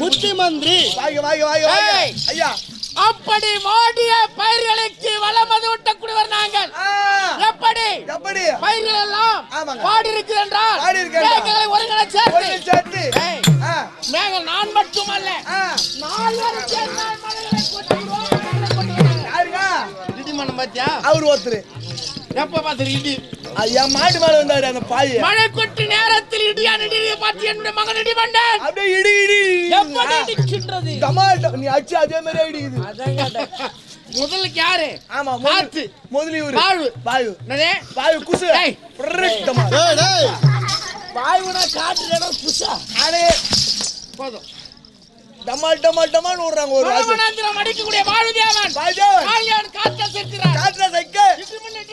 புத்தி மந்திரி. ஐயா. அப்படி வாடிய பயிர்களுக்கு வளமது ஊட்டக்கூடியவர் நாங்கள். எப்படி? எப்படி? பயிர்கள் எல்லாம். வாடி இருக்குது என்றால். மேகங்களை ஒருங்கிணை ஒரு சேர்த்து மேகம் நான் மட்டுமல்ல. ஆ. நால்வரும் சேர்ந்தால் மலைகளை மலைகளை கொட்டுகிறோம். யாருங்க? இடிமனம் பாத்தியா அவர் ஒருத்தர். எப்ப பாத்துரு இடி? ஐயா மாட்டு மேல வந்தாரு அந்த பாய். மழை கொட்டு நேரத்தில் இடியா நடிகை பார்த்து என்னுடைய மகன் இடி வந்தான் அப்படியே இடி இடி எப்படி இடிக்கின்றது? டமாட்டோ நீ அடிச்சு அதே மாதிரி இடிக்குது. முதலுக்கு யாரு? ஆமா காத்து. முதலி இவரு பாவு. பாயு என்னதே? பாயு குசு. டேய். டேய் டேய். வாயுனா காற்று இடம் புஷா அடே போதும். டமால் டமால் டமால் விடுறாங்க ஒரு. பரமநந்திரம் அடிக்கக்கூடிய வாழுதேவன் பாய்தேவன் காளியான் காற்றை சேர்க்கிறார் காட்டுற சைக்க இடி மின்னல்.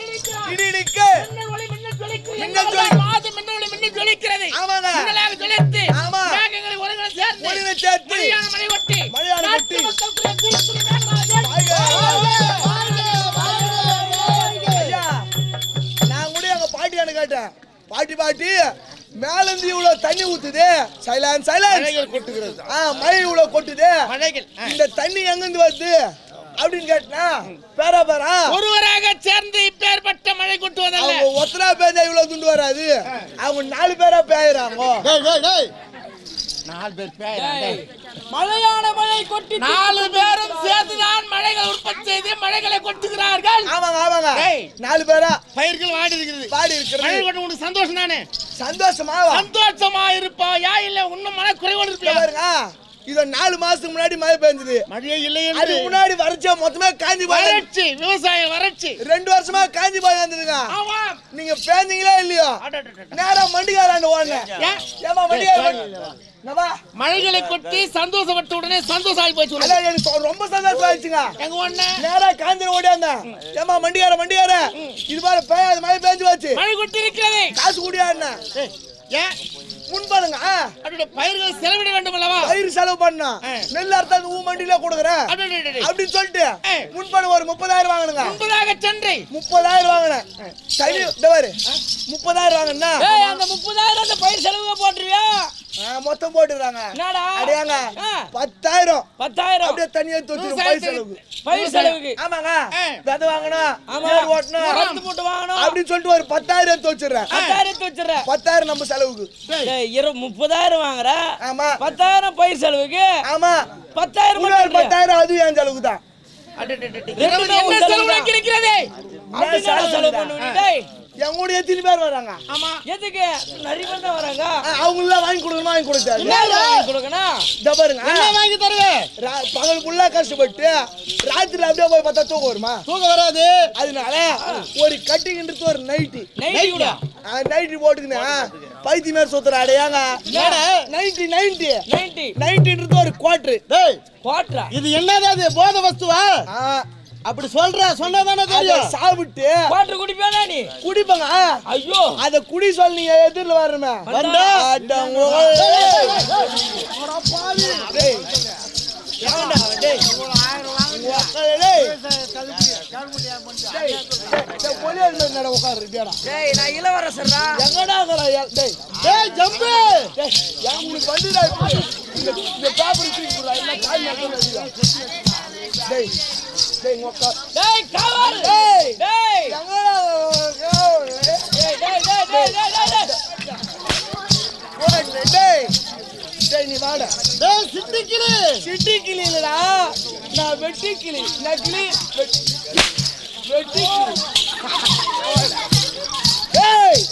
இடி இடிக்க மின்னல் மின்னல் ஜொலிக்கிறது. ஆமாங்க. மின்னலாக ஜொலித்து, ஆமா. மேகங்களை ஒருங்கிணை சேர்த்து, ஒருங்கிணை சேர்த்து, மழையான மழை ஒட்டி, மழையான நாட்டு பாட்டி பாட்டி மேல இருந்து இவ்வளவு தண்ணி ஊத்துது. Silence silence மழைகள் கொட்டுகிறது. ஆ மழை இவ்வளவு கொட்டுது. இந்த தண்ணி எங்க இருந்து வருது? அப்படின்னு கேட்டா பேரா பேரா. ஒருவராக சேர்ந்து இப்பேற்பட்ட மழை கொட்டுவதல்ல. அவங்க ஒத்தரா பேஞ்சா இவ்வளவு துண்டு வராது. அவங்க நாலு பேரா பேயுறாங்க. டேய் டேய் டேய். நாலு பேர் மழையான மழை கொட்டி நாலு பேரும் சேர்ந்துதான் மழைகள் உற்பத்தி செய்து மழைகளை கொட்டுகிறார்கள். ஆமாங்க ஆமாங்க. நாலு பேரா? பயிர்கள் வாடி இருக்கிறது. மழை இருக்கிறது கொண்டு உனக்கு சந்தோஷம் தானே? சந்தோஷமாவா? சந்தோஷமா இருப்பாயா? இல்ல இன்னும் மழை குறைவோடு இருப்பியா பாருங்க. இது நாலு மாசத்துக்கு முன்னாடி மழை பெஞ்சது. மழையே இல்லை அது முன்னாடி வறட்சியா மொத்தமே காஞ்சி வறட்சி விவசாயம் வறட்சி. ரெண்டு வருஷமா காஞ்சி போய் ஆமா. நீங்க பேஞ்சீங்களா இல்லையோ. நேரா மண்டிகாராண்டு ஏன்? ஏமா மண்டிகார? மழைகளை கொட்டி சந்தோஷப்பட்ட உடனே சந்தோஷம் ஆகி போச்சு எனக்கு ரொம்ப சந்தோஷம் ஆயிடுச்சுங்க. எங்க ஒண்ணு? நேரா காஞ்சிர ஓடியாந்தேன் ஏமா மண்டிகார மண்டிகார? இது மாதிரி பெய்யாத மழை பேஞ்சு வச்சு மழை கொட்டி இருக்கிறது. காசு கூடியாண்ண ஏன் முன்பாருங்க அதோட பயிர்கள் செலவிட வேண்டும் அல்லவா பயிர் செலவு பண்ணா. நெல் அறுத்தாந்து ஊ மண்டியில கொடுக்குறேன். அப்படின்னு சொல்லிட்டு ஆ. முன்பணம் ஒரு முப்பதாயிரம் வாங்கினுங்க. முன்பதாக சென்று முப்பதாயிரம் வாங்கினேன் சரி முப்பதாயிரம் வாங்கினா. அந்த முப்பதாயிரம் அந்த பயிர் செலவு போட்டுருவியா? மொத்தம் போட்டுறாங்க அடையாங்க. பத்தாயிரம். பத்தாயிரம். அப்படியே தனியா தொச்சு பயிர் செலவு பயிர் செலவுக்கு ஆமாங்க. விதை வாங்கணும். ஆமா. ஓட்டணும். மருந்து போட்டு வாங்கணும். அப்படின்னு சொல்லிட்டு ஒரு பத்தாயிரம் தோச்சிடுறேன். பத்தாயிரத்து வச்சிடுற பத்தாயிரம் நம்ம செலவுக்கு. டேய், இரு முப்பதாயிரம் வாங்குற. ஆமா. பத்தாயிரம் பயிர் செலவுக்கு. ஆமா. பத்தாயிரம் பத்தாயிரம் அது என் செலவுக்கு தான் செலவு அப்படி செலவு டேய். என் கூட எத்தனை பேர் வராங்க? ஆமா. எதுக்கு? நிறைய பேர் தான் வராங்க. அவங்க எல்லாம் வாங்கி கொடுக்கணுமா? வாங்கி கொடுத்தாரு என்ன வாங்கி கொடுக்கணும் இந்த பாருங்க. என்ன வாங்கி தருவேன் பகல் ஃபுல்லா கஷ்டப்பட்டு ராத்திரில அப்படியே போய் பார்த்தா தூக்கம் வருமா? தூக்கம் வராது. அதனால ஒரு கட்டிங்கிறது ஒரு நைட்டி நைட்டி நைட்டி போட்டுக்கினேன் பைத்தி மேல சுத்துற அடையாங்க? நைன்டி நைன்டி நைன்டி நைன்டின்றது ஒரு குவாட்ரு டேய். குவாட்ரா இது என்னது அது போத வஸ்துவா? அப்படி சொல்ற சொன்னதானே தெரியும். சாப்பிட்டு குவாட்ரு குடிப்பியானா நீ? குடிப்பாங்க. ஐயோ. அத குடி சொல்லி நீ எதிரில் வரணுமே. வந்தா? இளவரசர்டா. எங்கடா டேய், டேய் ஜம்பு. டேய், உங்களுக்கு வந்துடா? இந்த- paper தூக்கி போடுறா, இல்ல டேய், டேய், அக்கா. டேய் காவல் டேய், டேய் எங்கடா இருக்கிற? டேய் டேய் டேய் டேய் டேய் டேய் டேய், டேய், டேய், நீ வாடா டேய் சிட்டி கிளி சிட்டி கிளி இல்லடா நான் வெட்டி கிளி நான் கிளி வெட்டி கிளி டேய்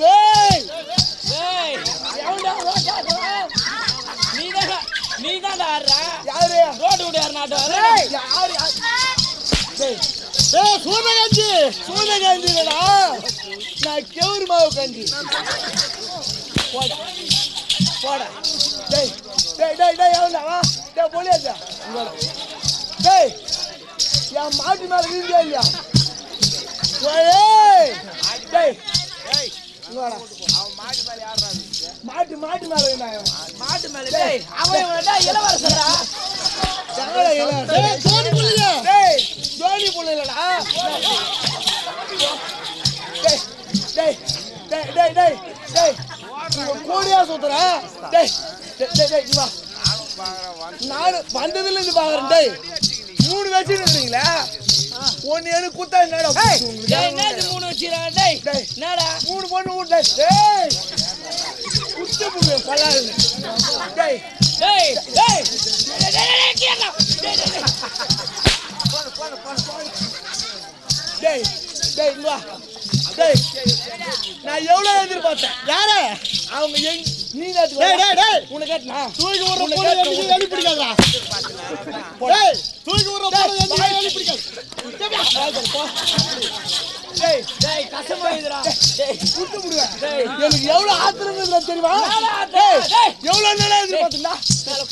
டேய் சூரியகாந்தி சூரியகாந்தி இல்லடா நான் கெவுரு மாவு காந்தி போடா போடா டேய் டேய் டேய் டேய் எவன்டா டேய் போலியாச்சா டேய் என் மாட்டு மேல வீடியோ இல்லையா ஏய் டேய் மாட்டு மாட்டு மேல மாட்டு மேல அவன் இளவரசரா? எங்கடா இவன்? டேய் சோனி புள்ளியா டேய் ஜோனி புள்ள இல்லடா டேய் டேய் டேய் டேய் டேய் டேய் உங்க கோடியா சுத்துறேன் டேய் டேய், டேய் டேய் வா நான் வந்ததுல இருந்து பாக்குறேன் டேய் மூணு வச்சுட்டு இருக்கீங்களா ஒன்னு எனக்கு குத்தா என்னடா உங்களுக்கு டேய் என்னது மூணு வச்சிரா டேய் டேய். என்னடா மூணு பொண்ணு வீட்டுல டேய் குத்த புண்ணு பல்லாது டேய் டேய் டேய் இங்க வா டேய் நான் எவ்வளவு எதிர்பார்த்தேன் யாரு அவங்க எங் நீ நேத்து டேய் டேய் டேய் உனக்கு கேட்டனா தூக்கி விடுற உனக்கு போல கேட்டனா? எனக்கு வெளி பிடிக்காதா டேய் தூக்கி எனக்கு வெளி பிடிக்காது டேய். எனக்கு எவ்வளவு ஆத்திரம் இருக்குதுடா தெரியுமா? டேய். எவ்வளவு நேரம் எதிர்பார்த்தா மேல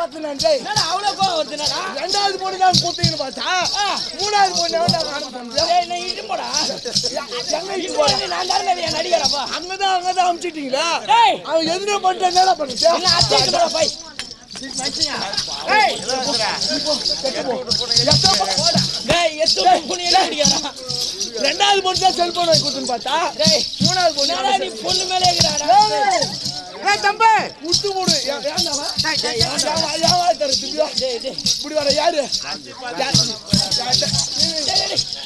அவ்வளவு கோவம் ரெண்டாவது பொண்ணு தான் குத்திங்கன்னு பார்த்தா மூணாவது பொண்ணு நான் இட்டு போடா எங்க இட்டு இட்டு போடா போற? நான் தான் நடிகர் நடிகரப்பா அங்கதான் அங்கதான் அமிச்சிட்டீங்களா? அவன் எதுனா பண்ணிட்டு என்னடா பண்ணுச்சு? என்ன அத்தைக்கு போடா? பை ரெண்டாவது பொண்ணு தான் செல்போன் வாங்கி கொடுத்துன்னு பார்த்தா மூணாவது பொண்ணு நீ பொண்ணு மேலே இருக்கிறாடா தம்பி! விட்டு மூடு. இப்படி வர? யாரு?